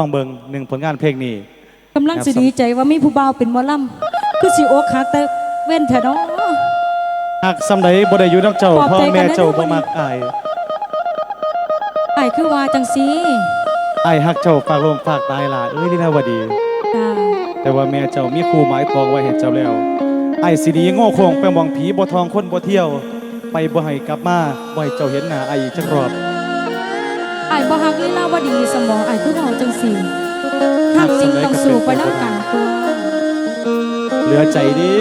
ต้องเบิงหนึ่งผลงานเพลงนี้ กำลังสิดีใจว่ามีผู้บ่าวเป็นหมอลำคือสิอกหักแต่เว้นเถอะเนาะ หากสำใดบ่ได้อยู่น้ำเจ้าปลอบพ่อใจกันแม่นะเจ้าลูกบ่มักอายไอ้ายคือว่าจังซีอายฮักเจ้าฝากลมฝากตายล่ะเอ้ยลีลาวดี จ้าแต่ว่าแม่เจ้ามีครูหมายปองไว้ให้เจ้าแล้วไอ้สิดีโง่โคงไปมองผีบ่ทองคนบ่เที่ยว ไปบ่ให้กลับมาบ่ให้เจ้าเห็นหน้าไอ้อีกจักรอบ ไอ้บ่ฮักลีลาวดีสมองไอ้ายคือเราจังซีหักจริงต้องสู่ไปน้ำกันตัวเหลือใจดิ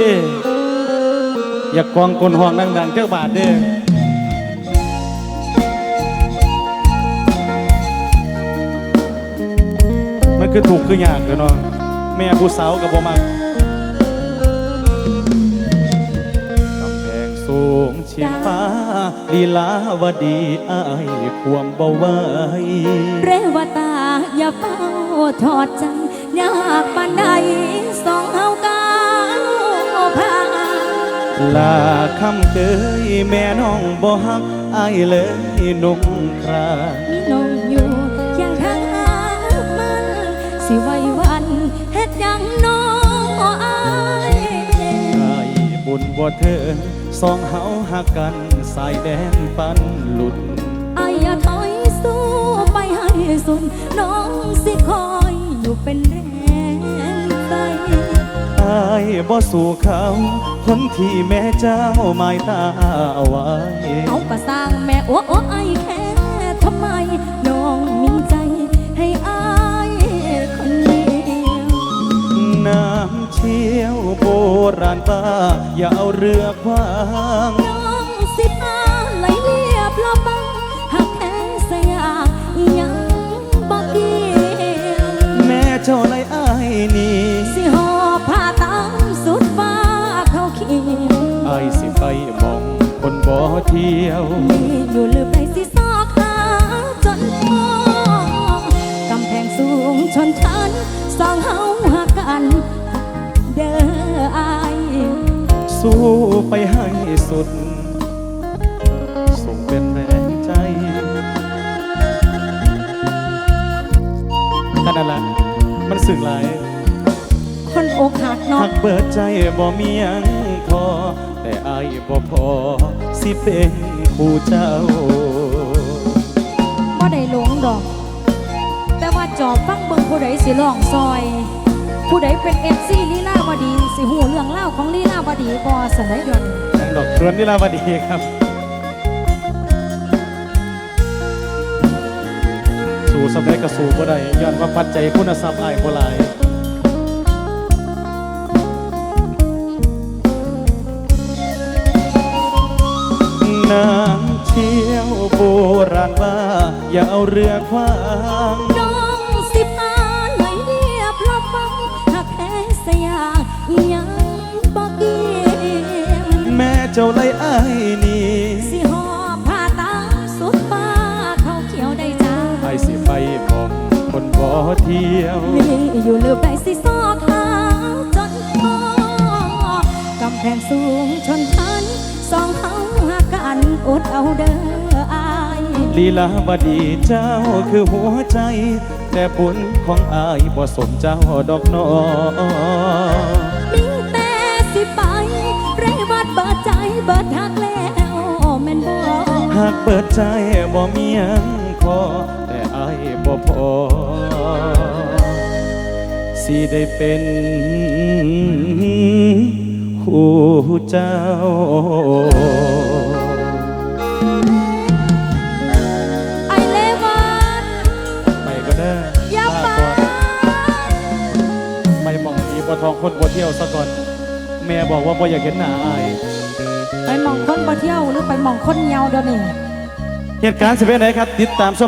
อย่ากวางกลห้องดังๆเจ้าบาทเด้อมันคือถูกคือยากเด้อเนาะแม่ผู้สาวกับบ่มัก ลีลาวดีอายความบ่ไหวเรวตาอย่าเฝ้าทอดใจยากปานใดสองเฮาก้าวผ่านลาคำเกยแม่น้องบ่ฮักอายเลยนุ่งครามีน้องอยู่เคียงข้างมันสิไว้ บุญบ่เถิงสองเฮาหักกันสายแดนปันหลุดอายอย่าถอยสู้ไปให้สุด น้องสิคอยอยู่เป็นแรงใจอายบ่สู่เขาคนที่แม่เจ้าหมายตาเอาไว้เอากระสร้างแม่โอ้โอ้ เชี่ยวโบราณป้าอย่าเอาเรือขวางน้องสิพาไหลเรียบละบังหากแค่สยามยังบอกเกี่ยวแม่เจ้าเลยอายนี่สิหอบผ้าตามสุดฟ้าเขาเขียวอายสิไปมองคนบ่เที่ยวมีอยู่ลืมไปสิ สู้ไปให้สุด ส่งเป็นแรงใจขนาดละมันสึกหลายคนอกหักเนาะหักเบิดใจบ่มีหยังพอ แต่อายบ่พอ สิเป็นผู้เจ้าบ่ได้หลงดอก แต่ว่าจอบฟังเบิ่งผู้ใดสิร้องซอย ผู้ใดเป็นเอฟซีลีลาวดี สิหูเรื่องเล่าของลีลาวดีบ่สันได้ดอนดอกเรือนนิลาวดีครับ สู่สำเร็จก็สู่บ่ได้ย้อนว่าปัจจัยคุณทรัพย์อายบ่หลายน้ำเชี่ยวโบราณว่า อย่าเอาเรือขวาง จ้าเลยอายนี่สิหอบผ้าตามสุดฟ้าเขาเขียวได้จ้าไอสิไปมองคนบ่เที่ยวมีอยู่ลืมไปสิซอกหาจนพอกำแพงสูงชนชั้นสองเฮาหากันอดเอาเด้ออายลีลาวดีเจ้าคือหัวใจ แต่บุญของอายบ่สมเจ้าดอกนอ เบิดหักแล้วแม่นบ่หากเปิดใจบ่มีหยังพอแต่อายบ่พอสิได้เป็นคู่เจ้าไอเลวัดไปก็ได้อย่าลาไปก่อนไปหมองผีบ่ทองคนบ่เที่ยวซะก่อน แม่บอกว่าบ่อยากเห็นหน้าอาย ไปมองคนบ่เที่ยวหรือไปมองคนเงาเดี๋ยวนี้เหตุการณ์สิเป็นไหนครับ ติดตามชม